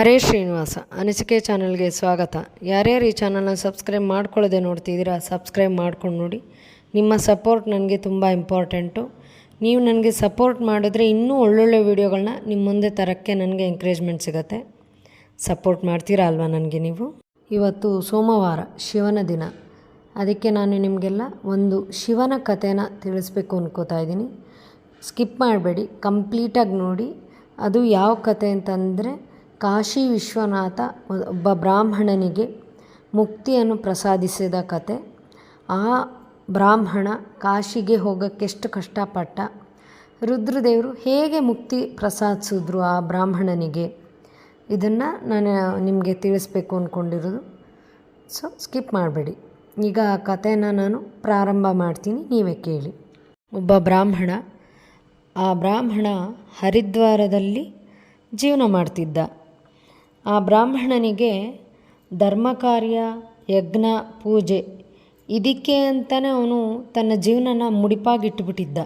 ಹರೇ ಶ್ರೀನಿವಾಸ, ಅನಿಸಿಕೆ ಚಾನಲ್ಗೆ ಸ್ವಾಗತ. ಯಾರ್ಯಾರು ಈ ಚಾನಲ್ನ ಸಬ್ಸ್ಕ್ರೈಬ್ ಮಾಡ್ಕೊಳ್ಳದೆ ನೋಡ್ತಿದ್ದೀರಾ, ಸಬ್ಸ್ಕ್ರೈಬ್ ಮಾಡ್ಕೊಂಡು ನೋಡಿ. ನಿಮ್ಮ ಸಪೋರ್ಟ್ ನನಗೆ ತುಂಬ ಇಂಪಾರ್ಟೆಂಟು. ನೀವು ನನಗೆ ಸಪೋರ್ಟ್ ಮಾಡಿದ್ರೆ ಇನ್ನೂ ಒಳ್ಳೊಳ್ಳೆ ವೀಡಿಯೋಗಳನ್ನ ನಿಮ್ಮ ಮುಂದೆ ತರೋಕ್ಕೆ ನನಗೆ ಎಂಕರೇಜ್ಮೆಂಟ್ ಸಿಗುತ್ತೆ. ಸಪೋರ್ಟ್ ಮಾಡ್ತೀರಾ ಅಲ್ವಾ ನನಗೆ ನೀವು? ಇವತ್ತು ಸೋಮವಾರ, ಶಿವನ ದಿನ. ಅದಕ್ಕೆ ನಾನು ನಿಮಗೆಲ್ಲ ಒಂದು ಶಿವನ ಕಥೆನ ತಿಳಿಸ್ಬೇಕು ಅನ್ಕೋತಾ ಇದ್ದೀನಿ. ಸ್ಕಿಪ್ ಮಾಡಬೇಡಿ, ಕಂಪ್ಲೀಟಾಗಿ ನೋಡಿ. ಅದು ಯಾವ ಕತೆ ಅಂತಂದರೆ ಕಾಶಿ ವಿಶ್ವನಾಥ ಒಬ್ಬ ಬ್ರಾಹ್ಮಣನಿಗೆ ಮುಕ್ತಿಯನ್ನು ಪ್ರಸಾದಿಸಿದ ಕತೆ. ಆ ಬ್ರಾಹ್ಮಣ ಕಾಶಿಗೆ ಹೋಗೋಕ್ಕೆಷ್ಟು ಕಷ್ಟಪಟ್ಟ. ರುದ್ರದೇವರು ಹೇಗೆ ಮುಕ್ತಿ ಪ್ರಸಾದಿಸಿದ್ರು ಆ ಬ್ರಾಹ್ಮಣನಿಗೆ? ಇದನ್ನು ನಾನು ನಿಮಗೆ ತಿಳಿಸ್ಬೇಕು ಅಂದ್ಕೊಂಡಿರೋದು ಸೊ ಸ್ಕಿಪ್ ಮಾಡಬೇಡಿ. ಈಗ ಆ ಕಥೆನ ನಾನು ಪ್ರಾರಂಭ ಮಾಡ್ತೀನಿ, ನೀವೇ ಕೇಳಿ. ಒಬ್ಬ ಬ್ರಾಹ್ಮಣ, ಆ ಬ್ರಾಹ್ಮಣ ಹರಿದ್ವಾರದಲ್ಲಿ ಜೀವನ ಮಾಡ್ತಿದ್ದ. ಆ ಬ್ರಾಹ್ಮಣನಿಗೆ ಧರ್ಮ ಕಾರ್ಯ ಯಜ್ಞ, ಪೂಜೆ ಇದಕ್ಕೆ ಅಂತಲೇ ಅವನು ತನ್ನ ಜೀವನನ ಮುಡಿಪಾಗಿಟ್ಟುಬಿಟ್ಟಿದ್ದ.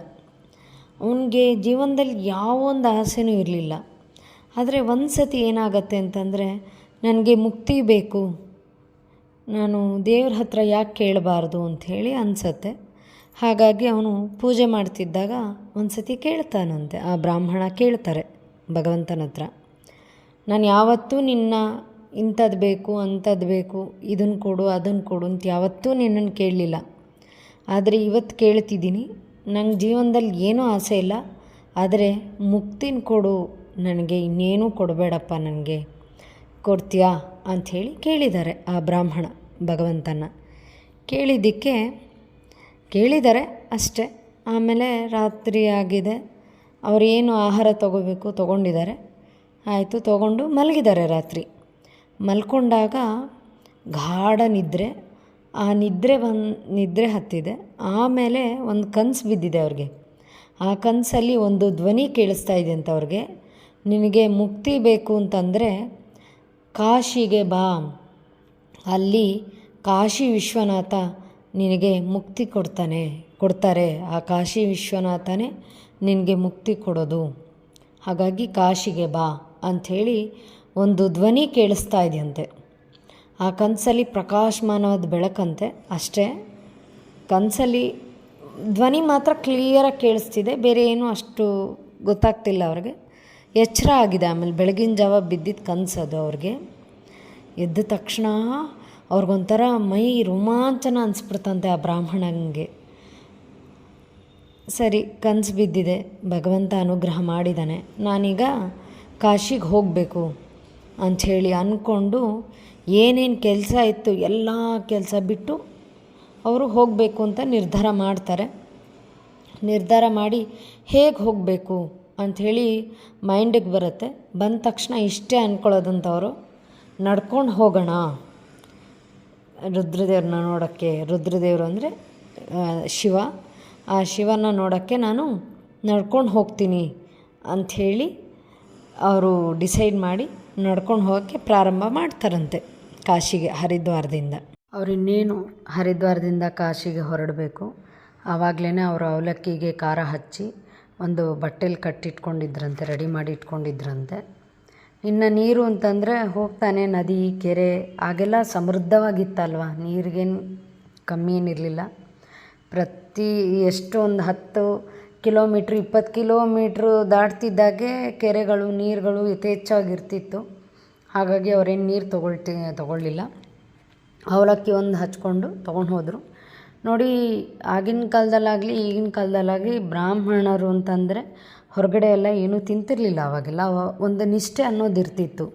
ಅವನಿಗೆ ಜೀವನದಲ್ಲಿ ಯಾವ ಒಂದು ಆಸೆನೂ ಇರಲಿಲ್ಲ. ಆದರೆ ಒಂದು ಸತಿ ಏನಾಗತ್ತೆ ಅಂತಂದರೆ, ನನಗೆ ಮುಕ್ತಿ ಬೇಕು. ನಾನು ದೇವ್ರ ಹತ್ರ ಯಾಕೆ ಕೇಳಬಾರ್ದು? ಅಂಥೇಳಿ ಅನಿಸತ್ತೆ. ಹಾಗಾಗಿ ಅವನು ಪೂಜೆ ಮಾಡ್ತಿದ್ದಾಗ ಒಂದು ಸತಿ ಕೇಳ್ತಾನಂತೆ. ಆ ಬ್ರಾಹ್ಮಣ ಕೇಳ್ತಾರೆ ಭಗವಂತನ ಹತ್ರ. ನಾನು ಯಾವತ್ತೂ ನಿನ್ನ ಇಂಥದ್ದು ಬೇಕು ಅಂಥದ್ದು ಬೇಕು ಇದನ್ನು ಕೊಡು ಅದನ್ನು ಕೊಡು ಅಂತ ಯಾವತ್ತೂ ನಿನ್ನನ್ನು ಕೇಳಲಿಲ್ಲ. ಆದರೆ ಇವತ್ತು ಕೇಳ್ತಿದ್ದೀನಿ. ನಂಗೆ ಜೀವನದಲ್ಲಿ ಏನೂ ಆಸೆ ಇಲ್ಲ. ಆದರೆ ಮುಕ್ತಿನ ಕೊಡು, ನನಗೆ ಇನ್ನೇನೂ ಕೊಡಬೇಡಪ್ಪ ನನಗೆ. ಕೊಡ್ತೀಯಾ ಅಂಥೇಳಿ ಕೇಳಿದ್ದಾರೆ ಆ ಬ್ರಾಹ್ಮಣ ಭಗವಂತನ ಕೇಳಿದ್ದಕ್ಕೆ ಕೇಳಿದ್ದಾರೆ ಅಷ್ಟೇ. ಆಮೇಲೆ ರಾತ್ರಿ ಆಗಿದೆ. ಅವರೇನು ಆಹಾರ ತಗೋಬೇಕು ತೊಗೊಂಡಿದ್ದಾರೆ. ಆಯಿತು, ತೊಗೊಂಡು ಮಲಗಿದ್ದಾರೆ ರಾತ್ರಿ. ಮಲ್ಕೊಂಡಾಗ ಗಾಢ ನಿದ್ರೆ, ಆ ನಿದ್ರೆ ಬನ್ ನಿದ್ರೆ ಹತ್ತಿದೆ. ಆಮೇಲೆ ಒಂದು ಕನಸು ಬಿದ್ದಿದೆ ಅವ್ರಿಗೆ. ಆ ಕನಸಲ್ಲಿ ಒಂದು ಧ್ವನಿ ಕೇಳಿಸ್ತಾ ಇದೆ ಅಂತ ಅವ್ರಿಗೆ. ನಿನಗೆ ಮುಕ್ತಿ ಬೇಕು ಅಂತಂದರೆ ಕಾಶಿಗೆ ಬಾ. ಅಲ್ಲಿ ಕಾಶಿ ವಿಶ್ವನಾಥ ನಿನಗೆ ಮುಕ್ತಿ ಕೊಡ್ತಾನೆ, ಕೊಡ್ತಾರೆ. ಆ ಕಾಶಿ ವಿಶ್ವನಾಥನೇ ನಿನಗೆ ಮುಕ್ತಿ ಕೊಡೋದು. ಹಾಗಾಗಿ ಕಾಶಿಗೆ ಬಾ. ಅಂಥೇಳಿ ಒಂದು ಧ್ವನಿ ಕೇಳಿಸ್ತಾ ಇದೆಯಂತೆ. ಆ ಕನಸಲ್ಲಿ ಪ್ರಕಾಶಮಾನವಾದ ಬೆಳಕಂತೆ. ಅಷ್ಟೇ, ಕನಸಲ್ಲಿ ಧ್ವನಿ ಮಾತ್ರ ಕ್ಲಿಯರಾಗಿ ಕೇಳಿಸ್ತಿದೆ. ಬೇರೆ ಏನೂ ಅಷ್ಟು ಗೊತ್ತಾಗ್ತಿಲ್ಲ ಅವ್ರಿಗೆ. ಎಚ್ಚರ ಆಗಿದೆ. ಆಮೇಲೆ ಬೆಳಗಿನ ಜಾವ ಬಿದ್ದಿದ್ದು ಕನಸದು ಅವ್ರಿಗೆ. ಎದ್ದ ತಕ್ಷಣ ಅವ್ರಿಗೊಂಥರ ಮೈ ರೋಮಾಂಚನ ಅನಿಸ್ಬಿಡ್ತಂತೆ ಆ ಬ್ರಾಹ್ಮಣಂಗೆ. ಸರಿ, ಕನಸು ಬಿದ್ದಿದೆ. ಭಗವಂತ ಅನುಗ್ರಹ ಮಾಡಿದ್ದಾನೆ. ನಾನೀಗ ಕಾಶಿಗೆ ಹೋಗಬೇಕು ಅಂಥೇಳಿ ಅಂದ್ಕೊಂಡು ಏನೇನು ಕೆಲಸ ಇತ್ತು ಎಲ್ಲ ಕೆಲಸ ಬಿಟ್ಟು ಅವರು ಹೋಗಬೇಕು ಅಂತ ನಿರ್ಧಾರ ಮಾಡ್ತಾರೆ. ನಿರ್ಧಾರ ಮಾಡಿ ಹೇಗೆ ಹೋಗಬೇಕು ಅಂಥೇಳಿ ಮೈಂಡಿಗೆ ಬರುತ್ತೆ. ಬಂದ ತಕ್ಷಣ ಇಷ್ಟೇ ಅಂದ್ಕೊಳ್ಳೋದಂಥವ್ರು ನಡ್ಕೊಂಡು ಹೋಗೋಣ. ರುದ್ರದೇವ್ರನ್ನ ನೋಡೋಕ್ಕೆ, ರುದ್ರದೇವರು ಅಂದರೆ ಶಿವ. ಆ ಶಿವನ ನೋಡೋಕ್ಕೆ ನಾನು ನಡ್ಕೊಂಡು ಹೋಗ್ತೀನಿ ಅಂಥೇಳಿ ಅವರು ಡಿಸೈಡ್ ಮಾಡಿ ನಡ್ಕೊಂಡು ಹೋಗೋಕ್ಕೆ ಪ್ರಾರಂಭ ಮಾಡ್ತಾರಂತೆ ಕಾಶಿಗೆ, ಹರಿದ್ವಾರದಿಂದ. ಅವರು ಇನ್ನೇನು ಹರಿದ್ವಾರದಿಂದ ಕಾಶಿಗೆ ಹೊರಡಬೇಕು. ಆವಾಗಲೇ ಅವರು ಅವಲಕ್ಕಿಗೆ ಖಾರ ಹಚ್ಚಿ ಒಂದು ಬಟ್ಟೆಲಿ ಕಟ್ಟಿಟ್ಕೊಂಡಿದ್ರಂತೆ, ರೆಡಿ ಮಾಡಿ ಇಟ್ಕೊಂಡಿದ್ರಂತೆ ಇನ್ನು ನೀರು ಅಂತಂದರೆ ಹೋಗ್ತಾನೆ ನದಿ, ಕೆರೆ ಆಗೆಲ್ಲ ಸಮೃದ್ಧವಾಗಿತ್ತಲ್ವ? ನೀರಿಗೇನು ಕಮ್ಮಿ ಏನಿರಲಿಲ್ಲ. ಪ್ರತಿ ಎಷ್ಟು ಒಂದು ಹತ್ತು ಕಿಲೋಮೀಟ್ರ್, ಇಪ್ಪತ್ತು ಕಿಲೋಮೀಟ್ರು ದಾಟ್ತಿದ್ದಾಗೆ ಕೆರೆಗಳು, ನೀರುಗಳು ಯಥೇಚ್ಛವಾಗಿರ್ತಿತ್ತು. ಹಾಗಾಗಿ ಅವರೇನು ನೀರು ತೊಗೊಳ್ತಿ, ತೊಗೊಳ್ಳಿಲ್ಲ. ಅವಲಕ್ಕಿ ಒಂದು ಹಚ್ಕೊಂಡು ತೊಗೊಂಡು ಹೋದರು. ನೋಡಿ, ಆಗಿನ ಕಾಲದಲ್ಲಾಗಲಿ, ಈಗಿನ ಕಾಲದಲ್ಲಾಗಲಿ ಬ್ರಾಹ್ಮಣರು ಅಂತಂದರೆ ಹೊರಗಡೆ ಎಲ್ಲ ಏನೂ ತಿಂತಿರಲಿಲ್ಲ ಅವಾಗೆಲ್ಲ. ಒಂದು ನಿಷ್ಠೆ ಅನ್ನೋದು ಇರ್ತಿತ್ತು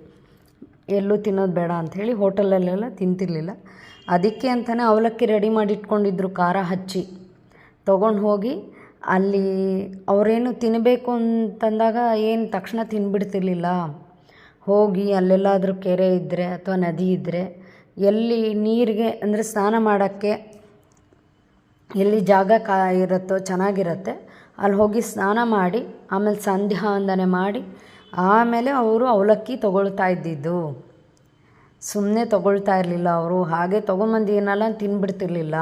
ಎಲ್ಲೂ ತಿನ್ನೋದು ಬೇಡ ಅಂಥೇಳಿ ಹೋಟೆಲಲ್ಲೆಲ್ಲ ತಿಂತಿರಲಿಲ್ಲ. ಅದಕ್ಕೆ ಅಂತಲೇ ಅವಲಕ್ಕಿ ರೆಡಿ ಮಾಡಿ ಇಟ್ಕೊಂಡಿದ್ರು ಖಾರ ಹಚ್ಚಿ. ತೊಗೊಂಡು ಹೋಗಿ ಅಲ್ಲಿ ಅವರೇನು ತಿನ್ನಬೇಕು ಅಂತಂದಾಗ ಏನು ತಕ್ಷಣ ತಿನ್ಬಿಡ್ತಿರ್ಲಿಲ್ಲ. ಹೋಗಿ ಅಲ್ಲೆಲ್ಲಾದರೂ ಕೆರೆ ಇದ್ದರೆ ಅಥವಾ ನದಿ ಇದ್ದರೆ ಎಲ್ಲಿ ನೀರಿಗೆ ಅಂದರೆ ಸ್ನಾನ ಮಾಡೋಕ್ಕೆ ಎಲ್ಲಿ ಜಾಗ ಕಾ ಇರುತ್ತೋ ಚೆನ್ನಾಗಿರುತ್ತೆ. ಅಲ್ಲಿ ಹೋಗಿ ಸ್ನಾನ ಮಾಡಿ ಆಮೇಲೆ ಸಂಧ್ಯಾ ವಂದನೆ ಮಾಡಿ ಆಮೇಲೆ ಅವರು ಅವಲಕ್ಕಿ ತೊಗೊಳ್ತಾ ಇದ್ದಿದ್ದು. ಸುಮ್ಮನೆ ತೊಗೊಳ್ತಾ ಇರಲಿಲ್ಲ ಅವರು. ಹಾಗೆ ತೊಗೊಂಬಂದು ಏನಲ್ಲ ತಿನ್ಬಿಡ್ತಿರ್ಲಿಲ್ಲ.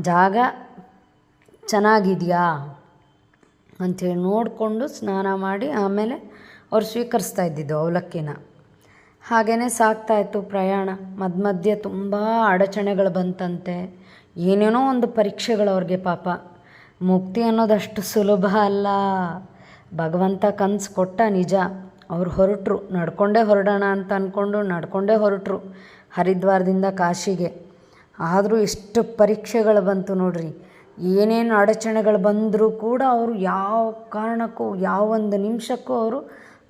ಜಾಗ ಚೆನ್ನಾಗಿದೆಯಾ? ಅಂಥೇಳಿ ನೋಡಿಕೊಂಡು ಸ್ನಾನ ಮಾಡಿ ಆಮೇಲೆ ಅವ್ರು ಸ್ವೀಕರಿಸ್ತಾ ಇದ್ದಿದ್ದು ಅವಲಕ್ಕಿನ. ಹಾಗೆಯೇ ಸಾಗ್ತಾಯಿತ್ತು ಪ್ರಯಾಣ. ಮಧ್ಯ ಮಧ್ಯೆ ತುಂಬ ಅಡಚಣೆಗಳು ಬಂತಂತೆ. ಏನೇನೋ ಒಂದು ಪರೀಕ್ಷೆಗಳು ಅವ್ರಿಗೆ ಪಾಪ. ಮುಕ್ತಿ ಅನ್ನೋದಷ್ಟು ಸುಲಭ ಅಲ್ಲ. ಭಗವಂತ ಕನ್ಸು ಕೊಟ್ಟ ನಿಜ. ಅವ್ರು ಹೊರಟರು. ನಡ್ಕೊಂಡೇ ಹೊರಡೋಣ ಅಂತ ಅಂದ್ಕೊಂಡು ನಡ್ಕೊಂಡೇ ಹೊರಟರು ಹರಿದ್ವಾರದಿಂದ ಕಾಶಿಗೆ. ಆದರೂ ಎಷ್ಟು ಪರೀಕ್ಷೆಗಳು ಬಂತು ನೋಡ್ರಿ. ಏನೇನು ಅಡಚಣೆಗಳು ಬಂದರೂ ಕೂಡ ಅವರು ಯಾವ ಕಾರಣಕ್ಕೂ, ಯಾವ ಒಂದು ನಿಮಿಷಕ್ಕೂ ಅವರು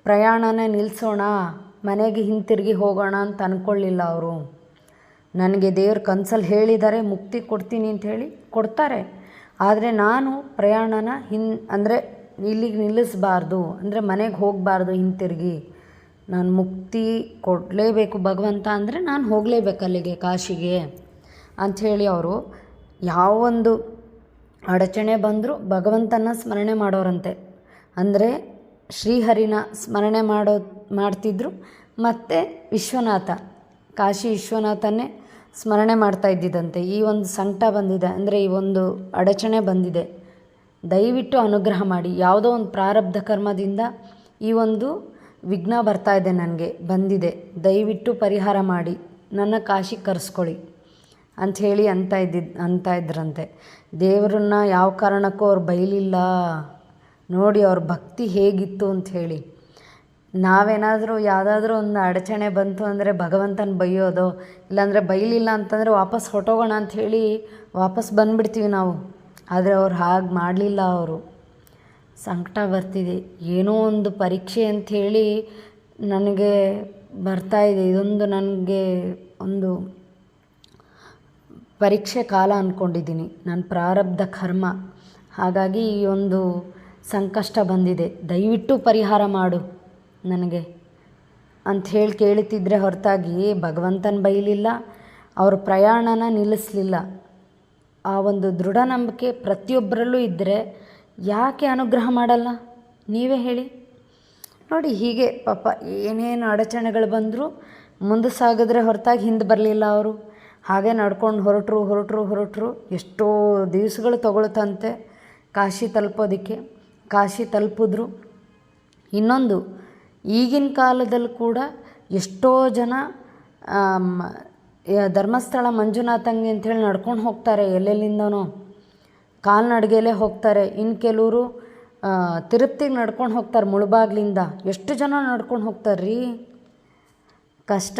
ಪ್ರಯಾಣನೇ ನಿಲ್ಲಿಸೋಣ ಮನೆಗೆ ಹಿಂತಿರುಗಿ ಹೋಗೋಣ ಅಂತ ಅಂದ್ಕೊಳ್ಳಿಲ್ಲ ಅವರು. ನನಗೆ ದೇವ್ರ ಕನ್ಸಲ್ಲಿ ಹೇಳಿದ್ದಾರೆ ಮುಕ್ತಿ ಕೊಡ್ತೀನಿ ಅಂತ ಹೇಳಿ ಕೊಡ್ತಾರೆ. ಆದರೆ ನಾನು ಪ್ರಯಾಣನ ಹಿನ್, ಅಂದರೆ ಇಲ್ಲಿಗೆ ನಿಲ್ಲಿಸಬಾರ್ದು, ಅಂದರೆ ಮನೆಗೆ ಹೋಗಬಾರ್ದು ಹಿಂತಿರುಗಿ. ನಾನು ಮುಕ್ತಿ ಕೊಡಲೇಬೇಕು ಭಗವಂತ ಅಂದರೆ ನಾನು ಹೋಗಲೇಬೇಕು ಅಲ್ಲಿಗೆ ಕಾಶಿಗೆ ಅಂಥೇಳಿ ಅವರು ಯಾವೊಂದು ಅಡಚಣೆ ಬಂದರೂ ಭಗವಂತನ ಸ್ಮರಣೆ ಮಾಡೋರಂತೆ. ಅಂದರೆ ಶ್ರೀಹರಿನ ಸ್ಮರಣೆ ಮಾಡೋ, ಮಾಡ್ತಿದ್ರು ಮತ್ತು ವಿಶ್ವನಾಥ, ಕಾಶಿ ವಿಶ್ವನಾಥನೇ ಸ್ಮರಣೆ ಮಾಡ್ತಾ ಇದ್ದಿದ್ದಂತೆ. ಈ ಒಂದು ಸಂಕಟ ಬಂದಿದೆ. ಅಂದರೆ ಈ ಒಂದು ಅಡಚಣೆ ಬಂದಿದೆ. ದಯವಿಟ್ಟು ಅನುಗ್ರಹ ಮಾಡಿ. ಯಾವುದೋ ಒಂದು ಪ್ರಾರಬ್ಧ ಕರ್ಮದಿಂದ ಈ ಒಂದು ವಿಘ್ನ ಬರ್ತಾ ಇದೆ ನನಗೆ, ಬಂದಿದೆ. ದಯವಿಟ್ಟು ಪರಿಹಾರ ಮಾಡಿ. ನನ್ನ ಕಾಶಿ ಕರೆಸ್ಕೊಳ್ಳಿ ಅಂಥೇಳಿ ಅಂತ ಇದ್ದಿದ್ದು ಅಂತ ಇದ್ರಂತೆ. ದೇವರನ್ನ ಯಾವ ಕಾರಣಕ್ಕೂ ಅವ್ರು ಬೈಲಿಲ್ಲ. ನೋಡಿ ಅವ್ರ ಭಕ್ತಿ ಹೇಗಿತ್ತು ಅಂತ ಹೇಳಿ. ನಾವೇನಾದರೂ ಯಾವುದಾದ್ರೂ ಒಂದು ಅಡಚಣೆ ಬಂತು ಅಂದರೆ ಭಗವಂತನ ಬೈಯೋದು, ಇಲ್ಲಾಂದರೆ ಬೈಲಿಲ್ಲ ಅಂತಂದರೆ ವಾಪಸ್ ಹೊಟ್ಟೋಗೋಣ ಹೇಳಿ ವಾಪಸ್ ಬಂದುಬಿಡ್ತೀವಿ ನಾವು. ಆದರೆ ಅವ್ರು ಹಾಗೆ ಮಾಡಲಿಲ್ಲ ಅವರು. ಸಂಕಟ ಬರ್ತಿದೆ. ಏನೋ ಒಂದು ಪರೀಕ್ಷೆ ಅಂಥೇಳಿ ನನಗೆ ಬರ್ತಾ ಇದೆ. ಇದೊಂದು ನನಗೆ ಒಂದು ಪರೀಕ್ಷೆ ಕಾಲ ಅಂದ್ಕೊಂಡಿದ್ದೀನಿ ನನ್ನ ಪ್ರಾರಬ್ಧ ಕರ್ಮ. ಹಾಗಾಗಿ ಈ ಒಂದು ಸಂಕಷ್ಟ ಬಂದಿದೆ. ದಯವಿಟ್ಟು ಪರಿಹಾರ ಮಾಡು ನನಗೆ. ಅಂಥೇಳಿ ಕೇಳುತ್ತಿದ್ದರೆ ಹೊರತಾಗಿ ಭಗವಂತನ ಬೈಲಿಲ್ಲ, ಅವ್ರ ಪ್ರಯಾಣನ ನಿಲ್ಲಿಸಲಿಲ್ಲ. ಆ ಒಂದು ದೃಢ ನಂಬಿಕೆ ಪ್ರತಿಯೊಬ್ಬರಲ್ಲೂ ಇದ್ದರೆ ಯಾಕೆ ಅನುಗ್ರಹ ಮಾಡಲ್ಲ? ನೀವೇ ಹೇಳಿ. ನೋಡಿ, ಹೀಗೆ ಪಾಪ ಏನೇನು ಅಡಚಣೆಗಳು ಬಂದರೂ ಮುಂದೆ ಸಾಗಿದ್ರೆ ಹೊರತಾಗಿ ಹಿಂದೆ ಬರಲಿಲ್ಲ ಅವರು. ಹಾಗೆ ನಡ್ಕೊಂಡು ಹೊರಟರು ಹೊರಟರು ಹೊರಟರು ಎಷ್ಟೋ ದಿವಸಗಳು ತಗೊಳ್ತಂತೆ. ಕಾಶಿ ತಲುಪೋದಕ್ಕೆ, ಕಾಶಿ ತಲುಪಿದ್ರು. ಇನ್ನೊಂದು, ಈಗಿನ ಕಾಲದಲ್ಲಿ ಕೂಡ ಎಷ್ಟೋ ಜನ ಧರ್ಮಸ್ಥಳ ಮಂಜುನಾಥಂಗೆ ಅಂಥೇಳಿ ನಡ್ಕೊಂಡು ಹೋಗ್ತಾರೆ ಎಲ್ಲೆಲ್ಲಿಂದನೋ. ಕಾಲ್ನಡಿಗೆಯಲ್ಲೇ ಹೋಗ್ತಾರೆ. ಇನ್ನು ಕೆಲವರು ತಿರುಪ್ತಿಗೆ ನಡ್ಕೊಂಡು ಹೋಗ್ತಾರೆ ಮುಳುಬಾಗ್ಲಿಂದ. ಎಷ್ಟು ಜನ ನಡ್ಕೊಂಡು ಹೋಗ್ತಾರೆ ರೀ ಕಷ್ಟ.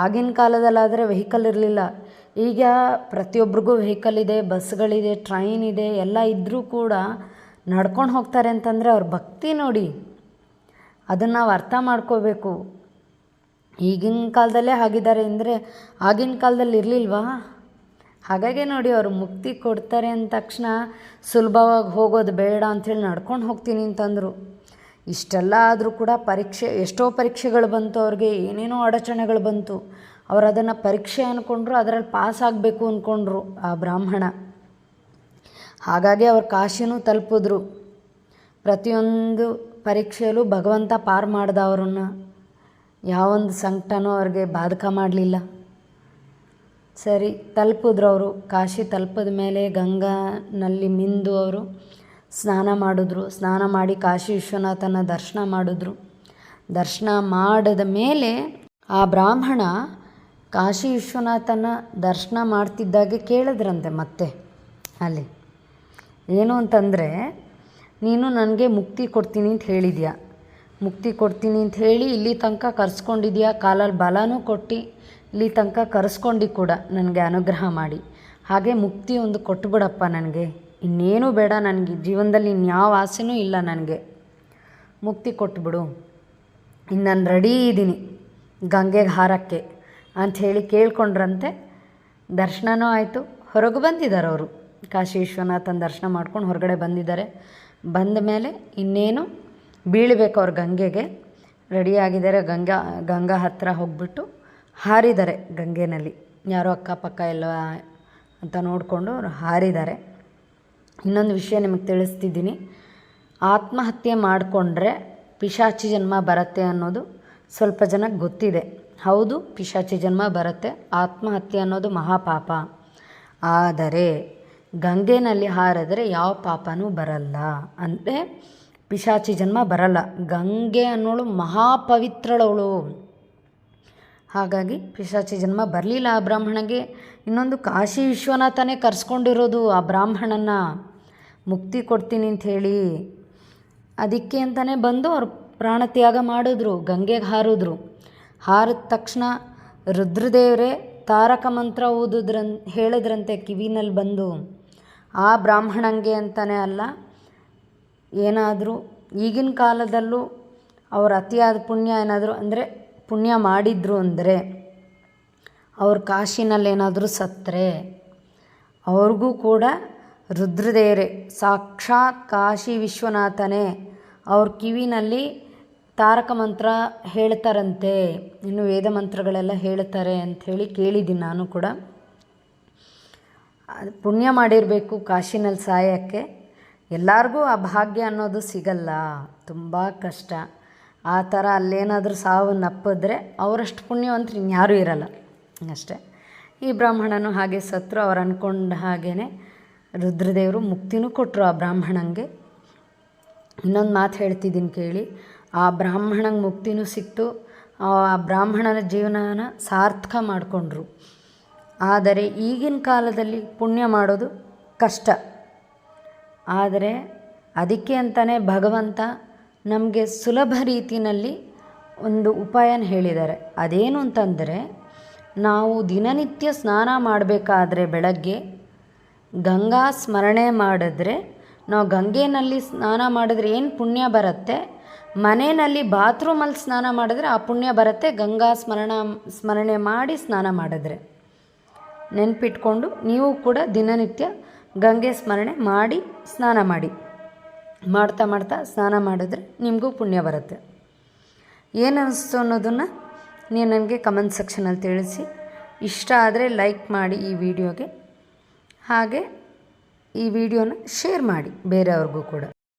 ಆಗಿನ ಕಾಲದಲ್ಲಾದರೆ ವೆಹಿಕಲ್ ಇರಲಿಲ್ಲ. ಈಗ ಪ್ರತಿಯೊಬ್ರಿಗೂ ವೆಹಿಕಲ್ ಇದೆ, ಬಸ್ಗಳಿದೆ ಟ್ರೈನ್ ಇದೆ, ಎಲ್ಲ ಇದ್ದರೂ ಕೂಡ ನಡ್ಕೊಂಡು ಹೋಗ್ತಾರೆ ಅಂತಂದರೆ ಅವ್ರ ಭಕ್ತಿ ನೋಡಿ. ಅದನ್ನು ನಾವು ಅರ್ಥ ಮಾಡ್ಕೋಬೇಕು. ಈಗಿನ ಕಾಲದಲ್ಲೇ ಆಗಿದ್ದಾರೆ ಅಂದರೆ ಆಗಿನ ಕಾಲದಲ್ಲಿ ಇರಲಿಲ್ವಾ? ಹಾಗಾಗಿ ನೋಡಿ ಅವರು ಮುಕ್ತಿ ಕೊಡ್ತಾರೆ ಅಂದ ತಕ್ಷಣ ಸುಲಭವಾಗಿ ಹೋಗೋದು ಬೇಡ ಅಂಥೇಳಿ ನಡ್ಕೊಂಡು ಹೋಗ್ತೀನಿ ಅಂತಂದರು. ಇಷ್ಟೆಲ್ಲ ಆದರೂ ಕೂಡ ಪರೀಕ್ಷೆ, ಎಷ್ಟೋ ಪರೀಕ್ಷೆಗಳು ಬಂತು ಅವ್ರಿಗೆ, ಏನೇನೋ ಅಡಚಣೆಗಳು ಬಂತು. ಅವರು ಅದನ್ನು ಪರೀಕ್ಷೆ ಅಂದ್ಕೊಂಡ್ರು ಅದರಲ್ಲಿ ಪಾಸ್ ಆಗಬೇಕು ಅಂದ್ಕೊಂಡ್ರು ಆ ಬ್ರಾಹ್ಮಣ. ಹಾಗಾಗಿ ಅವ್ರು ಕಾಶಿನೂ ತಲುಪಿದ್ರು. ಪ್ರತಿಯೊಂದು ಪರೀಕ್ಷೆಯಲ್ಲೂ ಭಗವಂತ ಪಾರು ಮಾಡ್ದ ಅವ್ರನ್ನ. ಯಾವೊಂದು ಸಂಕಟನೂ ಅವ್ರಿಗೆ ಬಾಧಕ ಮಾಡಲಿಲ್ಲ. ಸರಿ, ತಲುಪಿದ್ರು ಅವರು. ಕಾಶಿ ತಲುಪಿದ ಮೇಲೆ ಗಂಗಾನಲ್ಲಿ ಮಿಂದು ಅವರು. ಸ್ನಾನ ಮಾಡಿದ್ರು. ಸ್ನಾನ ಮಾಡಿ ಕಾಶಿ ವಿಶ್ವನಾಥನ ದರ್ಶನ ಮಾಡಿದ್ರು. ದರ್ಶನ ಮಾಡಿದ ಮೇಲೆ ಆ ಬ್ರಾಹ್ಮಣ ಕಾಶಿ ವಿಶ್ವನಾಥನ ದರ್ಶನ ಮಾಡ್ತಿದ್ದಾಗೆ ಕೇಳಿದ್ರಂತೆ ಮತ್ತೆ ಅಲ್ಲಿ. ಏನು ಅಂತಂದರೆ, ನೀನು ನನಗೆ ಮುಕ್ತಿ ಕೊಡ್ತೀನಿ ಅಂತ ಹೇಳಿದ್ಯಾ? ಮುಕ್ತಿ ಕೊಡ್ತೀನಿ ಅಂತ ಹೇಳಿ ಇಲ್ಲಿ ತನಕ ಕರ್ಸ್ಕೊಂಡಿದ್ಯಾ? ಕಾಲಲ್ಲಿ ಬಲನೂ ಕೊಟ್ಟು ಇಲ್ಲಿ ತನಕ ಕರೆಸ್ಕೊಂಡು ಕೂಡ ನನಗೆ ಅನುಗ್ರಹ ಮಾಡಿ. ಹಾಗೆ ಮುಕ್ತಿ ಒಂದು ಕೊಟ್ಟುಬಿಡಪ್ಪ ನನಗೆ. ಇನ್ನೇನು ಬೇಡ ನನಗೆ, ಜೀವನದಲ್ಲಿ ಇನ್ಯಾವ ಆಸೆನೂ ಇಲ್ಲ ನನಗೆ. ಮುಕ್ತಿ ಕೊಟ್ಬಿಡು. ಇನ್ನು ನಾನು ರೆಡಿ ಇದ್ದೀನಿ ಗಂಗೆಗೆ ಹಾರಕ್ಕೆ ಅಂಥೇಳಿ ಕೇಳ್ಕೊಂಡ್ರಂತೆ. ದರ್ಶನವೂ ಆಯಿತು. ಹೊರಗೆ ಬಂದಿದ್ದಾರೆ ಅವರು. ಕಾಶಿ ವಿಶ್ವನಾಥನ ದರ್ಶನ ಮಾಡ್ಕೊಂಡು ಹೊರಗಡೆ ಬಂದಿದ್ದಾರೆ. ಬಂದ ಮೇಲೆ ಇನ್ನೇನು ಬೀಳಬೇಕು ಅವ್ರು ಗಂಗೆಗೆ. ರೆಡಿಯಾಗಿದ್ದಾರೆ ಗಂಗಾ ಗಂಗಾ ಹತ್ತಿರ ಹೋಗ್ಬಿಟ್ಟು ಹಾರಿದ್ದಾರೆ ಗಂಗೆನಲ್ಲಿ. ಯಾರೋ ಅಕ್ಕಪಕ್ಕ ಎಲ್ಲ ಅಂತ ನೋಡಿಕೊಂಡು ಹಾರಿದ್ದಾರೆ. ಇನ್ನೊಂದು ವಿಷಯ ನಿಮಗೆ ತಿಳಿಸ್ತಿದ್ದೀನಿ. ಆತ್ಮಹತ್ಯೆ ಮಾಡಿಕೊಂಡ್ರೆ ಪಿಶಾಚಿ ಜನ್ಮ ಬರುತ್ತೆ ಅನ್ನೋದು ಸ್ವಲ್ಪ ಜನಕ್ಕೆ ಗೊತ್ತಿದೆ. ಹೌದು, ಪಿಶಾಚಿ ಜನ್ಮ ಬರುತ್ತೆ. ಆತ್ಮಹತ್ಯೆ ಅನ್ನೋದು ಮಹಾಪಾಪ. ಆದರೆ ಗಂಗೆನಲ್ಲಿ ಹಾರಿದ್ರೆ ಯಾವ ಪಾಪನೂ ಬರಲ್ಲ. ಅಂದರೆ ಪಿಶಾಚಿ ಜನ್ಮ ಬರಲ್ಲ. ಗಂಗೆ ಅನ್ನೋಳು ಮಹಾಪವಿತ್ರಳವಳು. ಹಾಗಾಗಿ ಪಿಶಾಚಿ ಜನ್ಮ ಬರಲಿಲ್ಲ ಆ ಬ್ರಾಹ್ಮಣಗೆ. ಇನ್ನೊಂದು ಕಾಶಿ ವಿಶ್ವನಾಥನೇ ಕರ್ಸ್ಕೊಂಡಿರೋದು ಆ ಬ್ರಾಹ್ಮಣನ ಮುಕ್ತಿ ಕೊಡ್ತೀನಿ ಅಂತ ಹೇಳಿ ಅದಕ್ಕೆ ಅಂತಲೇ ಬಂದು ಅವ್ರು ಪ್ರಾಣತ್ಯಾಗ ಮಾಡಿದ್ರು, ಗಂಗೆಗೆ ಹಾರಿದ್ರು. ಹಾರಿದ ತಕ್ಷಣ ರುದ್ರದೇವರೇ ತಾರಕ ಮಂತ್ರ ಓದಿದ್ರನ್, ಹೇಳಿದ್ರಂತೆ ಕಿವಿನಲ್ಲಿ ಬಂದು. ಆ ಬ್ರಾಹ್ಮಣಂಗೆ ಅಂತಲೇ ಅಲ್ಲ, ಏನಾದರೂ ಈಗಿನ ಕಾಲದಲ್ಲೂ ಅವರ ಅತಿಯಾದ ಪುಣ್ಯ ಏನಾದರೂ ಅಂದರೆ ಪುಣ್ಯ ಮಾಡಿದ್ರು ಅಂದರೆ ಅವ್ರ ಕಾಶಿನಲ್ಲಿ ಏನಾದರೂ ಸತ್ತರೆ. ಅವ್ರಿಗೂ ಕೂಡ ರುದ್ರದೇವರೇ. ಸಾಕ್ಷಾತ್ ಕಾಶಿ ವಿಶ್ವನಾಥನೇ ಅವ್ರ ಕಿವಿನಲ್ಲಿ ತಾರಕ ಮಂತ್ರ ಹೇಳ್ತಾರಂತೆ. ಇನ್ನು ವೇದ ಮಂತ್ರಗಳೆಲ್ಲ ಹೇಳ್ತಾರೆ ಅಂಥೇಳಿ ಕೇಳಿದ್ದೀನಿ ನಾನು ಕೂಡ. ಪುಣ್ಯ ಮಾಡಿರಬೇಕು ಕಾಶಿನಲ್ಲಿ ಸಾಯೋಕ್ಕೆ. ಎಲ್ಲರಿಗೂ ಆ ಭಾಗ್ಯ ಅನ್ನೋದು ಸಿಗಲ್ಲ. ತುಂಬ ಕಷ್ಟ. ಆ ಥರ ಅಲ್ಲೇನಾದರೂ ಸಾವು ನಪ್ಪಿದ್ರೆ ಅವರಷ್ಟು ಪುಣ್ಯವಂತರು ಇನ್ಯಾರೂ ಇರಲ್ಲ. ಅಷ್ಟೇ. ಈ ಬ್ರಾಹ್ಮಣನು ಹಾಗೆ ಸತ್ರು ಅವ್ರು ಅಂದ್ಕೊಂಡ ಹಾಗೇ ರುದ್ರದೇವರು ಮುಕ್ತಿನೂ ಕೊಟ್ಟರು ಆ ಬ್ರಾಹ್ಮಣಂಗೆ. ಇನ್ನೊಂದು ಮಾತು ಹೇಳ್ತಿದ್ದೀನಿ ಕೇಳಿ. ಆ ಬ್ರಾಹ್ಮಣಂಗೆ ಮುಕ್ತಿನೂ ಸಿಕ್ತು. ಆ ಬ್ರಾಹ್ಮಣನ ಜೀವನನ ಸಾರ್ಥಕ ಮಾಡಿಕೊಂಡ್ರು. ಆದರೆ ಈಗಿನ ಕಾಲದಲ್ಲಿ ಪುಣ್ಯ ಮಾಡೋದು ಕಷ್ಟ. ಆದರೆ ಅದಕ್ಕೆ ಅಂತಲೇ ಭಗವಂತ ನಮಗೆ ಸುಲಭ ರೀತಿಯಲ್ಲಿ ಒಂದು ಉಪಾಯನ ಹೇಳಿದ್ದಾರೆ. ಅದೇನು ಅಂತಂದರೆ, ನಾವು ದಿನನಿತ್ಯ ಸ್ನಾನ ಮಾಡಬೇಕಾದ್ರೆ ಬೆಳಗ್ಗೆ ಗಂಗಾ ಸ್ಮರಣೆ ಮಾಡಿದ್ರೆ, ನಾವು ಗಂಗೆನಲ್ಲಿ ಸ್ನಾನ ಮಾಡಿದ್ರೆ ಏನು ಪುಣ್ಯ ಬರುತ್ತೆ? ಮನೆಯಲ್ಲಿ ಬಾತ್ರೂಮಲ್ಲಿ ಸ್ನಾನ ಮಾಡಿದ್ರೆ ಆ ಪುಣ್ಯ ಬರುತ್ತೆ, ಗಂಗಾ ಸ್ಮರಣ, ಸ್ಮರಣೆ ಮಾಡಿ ಸ್ನಾನ ಮಾಡಿದ್ರೆ. ನೆನಪಿಟ್ಕೊಂಡು ನೀವು ಕೂಡ ದಿನನಿತ್ಯ ಗಂಗೆ ಸ್ಮರಣೆ ಮಾಡಿ, ಸ್ನಾನ ಮಾಡಿ. ಮಾಡ್ತಾ ಮಾಡ್ತಾ ಸ್ನಾನ ಮಾಡಿದ್ರೆ ನಿಮಗೂ ಪುಣ್ಯ ಬರುತ್ತೆ. ಏನು ಅನ್ನಿಸ್ತು ಅನ್ನೋದನ್ನು ನೀವು ನನಗೆ ಕಮೆಂಟ್ ಸೆಕ್ಷನಲ್ಲಿ ತಿಳಿಸಿ. ಇಷ್ಟ ಆದರೆ ಲೈಕ್ ಮಾಡಿ ಈ ವಿಡಿಯೋಗೆ ಹಾಗೆ ಈ ವಿಡಿಯೋನ ಶೇರ್ ಮಾಡಿ ಬೇರೆಯವ್ರಿಗೂ ಕೂಡ.